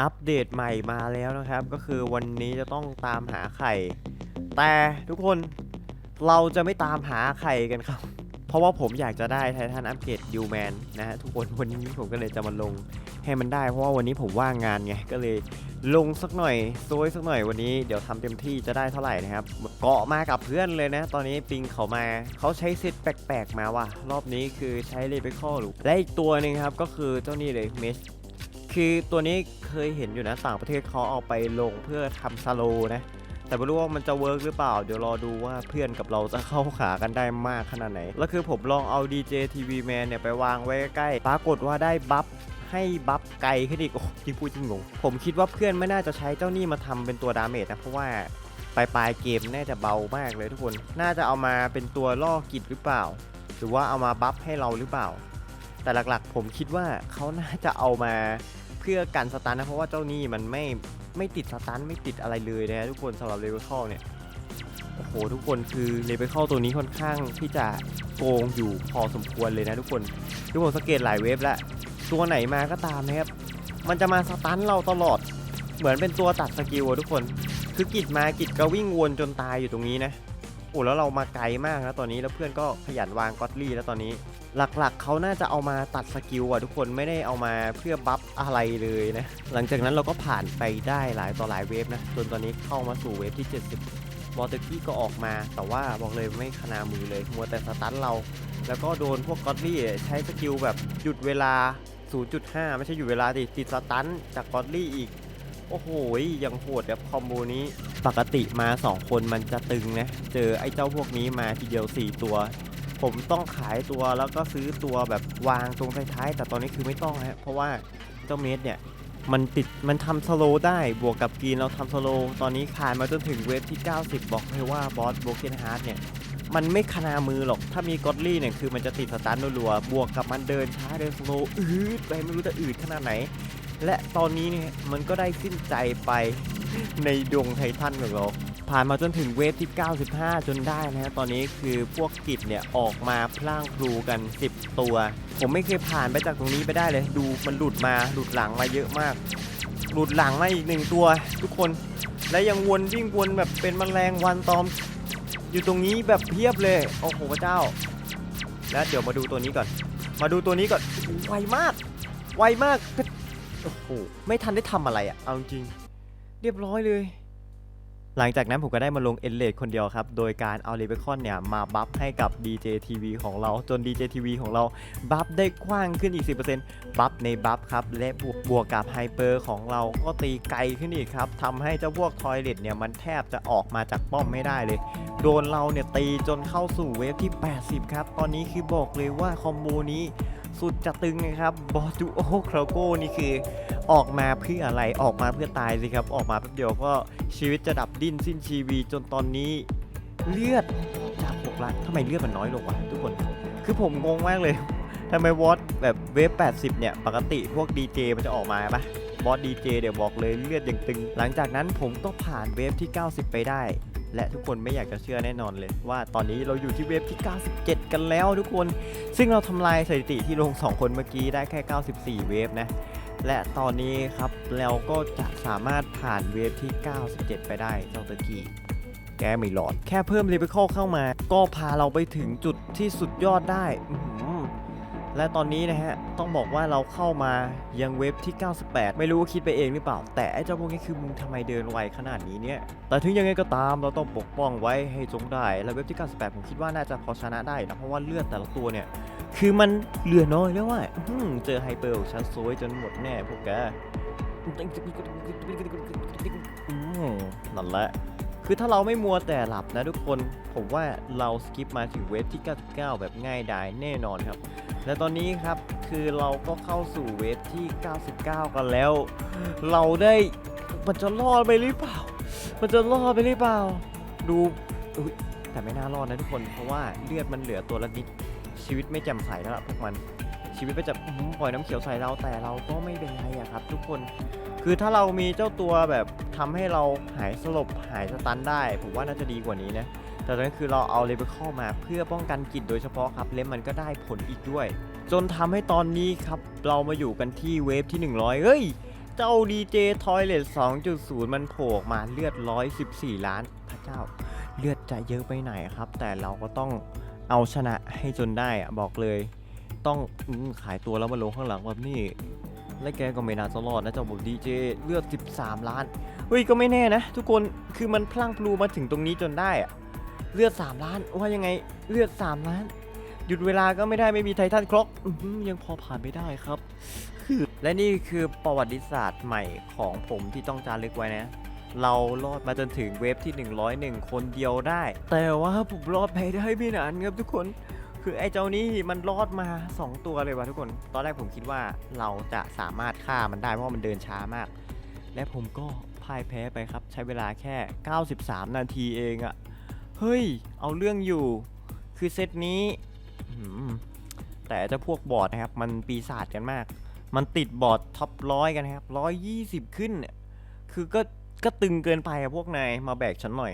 อัปเดตใหม่มาแล้วนะครับ ก็คือวันนี้จะต้องตามหาไข่ แต่ทุกคนเราจะไม่ตามหาไข่กันครับ เพราะว่าผมอยากจะได้ไททันอัปเกรดยูแมนนะฮะทุกคนวันนี้ผมก็เลยจะมาลงให้มันได้เพราะว่าวันนี้ผมว่างงานไงก็เลยลงสักหน่อยโซยสักหน่อยวันนี้เดี๋ยวทำเต็มที่จะได้เท่าไหร่นะครับ เกาะมากับเพื่อนเลยนะ ตอนนี้ปิงเขามาเขาใช้เซตแปลกๆมาว่ะรอบนี้คือใช้เลเบคอหรือและอีกตัวหนึ่งครับก็คือเจ้านี่เลยเมช คือตัวนี้เคยเห็นอยู่นะต่างประเทศเขาเอาไปลงเพื่อทำสโลนะ แต่ไม่รู้ว่ามันจะเวิร์กหรือเปล่า เดี๋ยวรอดูว่าเพื่อนกับเราจะเข้าขากันได้มากขนาดไหน แล้วคือผมลองเอา DJ TV Man เนี่ยไปวางไว้ใกล้ๆ ปรากฏว่าได้บัฟให้บัฟไกลขึ้นอีกโอ้จริงพูดจริงงง ผมคิดว่าเพื่อนไม่น่าจะใช้เจ้านี่มาทำเป็นตัวดาเมจนะ เพราะว่าปลายปลายเกมน่าจะเบามากเลยทุกคน น่าจะเอามาเป็นตัวล่อกิจหรือเปล่า หรือว่าเอามาบัฟให้เราหรือเปล่า แต่หลักๆ ผมคิดว่าเขาน่าจะเอามา เพื่อกันสตันนะเพราะว่าเจ้านี่มันไม่ไม่ติดสตันไม่ติดอะไรเลยนะทุกคนสำหรับเลเวลเข้าเนี่ยโอ้โหทุกคนคือเลเวลเข้าตัวนี้ค่อนข้างที่จะโกงอยู่พอสมควรเลยนะทุกคนทุกคนสังเกตหลายเวฟแล้วตัวไหนมาก็ตามนะครับมันจะมาสตันเราตลอด เหมือนเป็นตัวตัดสกิลอะทุกคน คือกิดมากิดก็วิ่งวนจนตายอยู่ตรงนี้นะ โอ้แล้วเรามาไกลมากนะตอนนี้แล้วเพื่อนก็ขยันวางก็อตลี่แล้วตอนนี้ หลักๆเขาน่าจะเอามาตัดสกิลอะทุกคนไม่ได้เอามาเพื่อบัฟอะไรเลยนะ หลังจากนั้นเราก็ผ่านไปได้หลายต่อหลายเวฟนะจนตอนนี้เข้ามาสู่เวฟที่ 70วอเตอร์กี้ก็ออกมา แต่ว่าบอกเลยไม่ขนามือเลยมัวแต่สตันเรา แล้วก็โดนพวกก็อตลี่ใช้สกิลแบบหยุดเวลา 0.5 ไม่ใช่หยุดเวลาดิติดสตันจากก็อตลี่อีก โอ้โหยังโหดแบบคอมโบนี้ ปกติมา 2 คนมันจะตึงนะ เจอไอ้เจ้าพวกนี้มาทีเดียว 4 ตัว ผมต้องขายตัวแล้วก็ซื้อตัวแบบวางตรงท้ายๆแต่ตอนนี้คือไม่ต้องฮะเพราะว่าเจ้าเมดเนี่ยมันติดมันทำสโลได้บวกกับกีนเราทำสโลตอนนี้ผ่านมาจนถึงเวฟที่ 90 บอกเลยว่าบอสโบเกนฮาร์ดเนี่ยมันไม่คนามือหรอก ถ้ามีกอดลี่เนี่ยคือมันจะติดสตันรัวๆบวกกับมันเดินช้าเดินสโลอืดไปไม่รู้จะอืดขนาดไหน และตอนนี้เนี่ยมันก็ได้สิ้นใจไปในดวงไททันของเรา ผ่านมาจนถึงเวฟที่ 95 จนได้นะฮะตอนนี้คือพวกกิจเนี่ยออกมาพล่างพลูกัน 10 ตัว ผมไม่เคยผ่านไปจากตรงนี้ไปได้เลย ดูมันหลุดมาหลุดหลังมาเยอะมาก หลุดหลังมาอีกหนึ่งตัว ทุกคน และยังวนวิ่งวนแบบเป็นแมลงวันตอม อยู่ตรงนี้แบบเพียบเลยโอ้โหพระเจ้า แล้วเดี๋ยวมาดูตัวนี้ก่อน มาดูตัวนี้ก่อนไวมากไวมาก โอ้โหไม่ทันได้ทำอะไรอะเอาจริงเรียบร้อยเลย หลังจากนั้นผมก็ได้มาลงเอนเลดคนเดียวครับ โดยการเอาเลเบคอนเนี่ย มาบัฟให้กับ DJ TV ของเราจน DJ TV ของเราบัฟได้กว้างขึ้นอีก 10%บัฟในบัฟครับ และบวกบวกกับไฮเปอร์ของเราก็ตีไกลขึ้นอีกครับทำให้เจ้าพวกทอยเลตเนี่ย มันแทบจะออกมาจากป้อมไม่ได้เลย โดนเราเนี่ยตีจนเข้าสู่เวฟที่ 80 ครับ ตอนนี้คือบอกเลยว่าคอมโบนี้ สุดจะตึงนะครับบอจูโอคราโก้นี่คือออกมาเพื่ออะไรออกมาเพื่อตายสิครับ ออกมาแป๊บเดียวก็ชีวิตจะดับดิ้นสิ้นชีวีจนตอนนี้เลือดจาก6ล้านทำไมเลือดมันน้อยลงวะทุกคน คือผมงงมากเลยทำไมวอตแบบเวฟ80 เนี่ย ปกติพวกดีเจมันจะออกมาปะบอสดีเจเดี๋ยวบอกเลยเลือดยังตึง หลังจากนั้นผมก็ผ่านเวฟที่ 90 ไปได้ และทุกคนไม่อยากจะเชื่อแน่นอนเลยว่าตอนนี้เราอยู่ที่เวฟที่ 97 กันแล้วทุกคน ซึ่งเราทำลายสถิติที่ลง 2 คนเมื่อกี้ได้แค่ 94 เวฟนะ และตอนนี้ครับเราก็จะสามารถผ่านเวฟที่ 97 ไปได้เจ้าตะกี้แกไม่หลอด แค่เพิ่มเลเวลเข้ามา ก็พาเราไปถึงจุดที่สุดยอดได้ และตอนนี้นะฮะ ต้องบอกว่าเราเข้ามายังเวฟที่ 98 ไม่รู้ว่าคิดไปเองหรือเปล่า แต่ไอ้เจ้าพวกนี้คือมึงทำไมเดินไวขนาดนี้เนี่ย แต่ถึงยังไงก็ตามเราต้องปกป้องไว้ให้จงได้ และเว็บที่ 98 ผมคิดว่าน่าจะพอชนะได้นะ เพราะว่าเลือดแต่ละตัวเนี่ย คือมันเหลือน้อยแล้วว่ะอื้อหือเจอไฮเปอร์ของฉันซวยจนหมดแน่พวกแกนั่นแหละ คือถ้าเราไม่มัวแต่หลับนะทุกคน ผมว่าเราสกิปมาถึงเวฟที่ 99 แบบง่ายดายแน่นอนครับ และตอนนี้ครับคือเราก็เข้าสู่เวฟที่ 99 กันแล้ว เราได้มันจะรอดไปหรือเปล่า มันจะรอดไปหรือเปล่า ดูแต่ไม่น่ารอดนะทุกคน เพราะว่าเลือดมันเหลือตัวละนิด ชีวิตไม่แจ่มใสแล้วล่ะพวกมัน ชีวิตไปจะปล่อยน้ำเขียวใส่เราแต่เราก็ไม่เป็นไรอะครับ ทุกคน คือถ้าเรามีเจ้าตัวแบบ ทำให้เราหายสลบหายสตันได้ ผมว่าน่าจะดีกว่านี้นะ แต่ตอนนั้นคือเราเอาเลเวลเข้ามาเพื่อป้องกันกิจโดยเฉพาะครับและมันก็ได้ผลอีกด้วย จนทำให้ตอนนี้ครับ เรามาอยู่กันที่เวฟที่ 100 เฮ้ย เจ้า DJ Toilet 2.0 มันโผล่มาเลือด 114 ล้านพระเจ้า เลือดจะเยอะไปไหนครับ แต่เราก็ต้องเอาชนะให้จนได้อะบอกเลย ต้องอขายตัวแล้วมาลงข้างหลังแบบนี้และแกก็ไม่น่าจะรอดนะเจ้าบอกดีเจเลือด 13 ล้าน เฮ้ยก็ไม่แน่นะ ทุกคนคือมันพลั้งพลูมาถึงตรงนี้จนได้อะเลือด3ล้านว่ายังไงเลือด3ล้าน หยุดเวลาก็ไม่ได้ไม่มีไททันคล็อกยังพอผ่านไม่ได้ครับ และนี่คือประวัติศาสตร์ใหม่ของผมที่ต้องจารึกไว้นะ เรารอดมาจนถึงเวฟที่ 101 คนเดียวได้ แต่ว่าผมรอดไปได้ไม่นานครับทุกคนคือไอ้เจ้านี่มันรอดมา 2 ตัวเลยว่ะทุกคน ตอนแรกผมคิดว่าเราจะสามารถฆ่ามันได้เพราะมันเดินช้ามาก และผมก็ พ่ายแพ้ไปครับ ใช้เวลาแค่ 93 นาทีเองอะเฮ้ย เอาเรื่องอยู่ คือเซตนี้แต่จะพวกบอร์ดนะครับ มันปีศาจกันมาก มันติดบอร์ดท็อปร้อยกันครับร้อยยี่สิบขึ้นเนี่ยคือก็ก็ตึงเกินไปอะพวกนาย มาแบกฉันหน่อย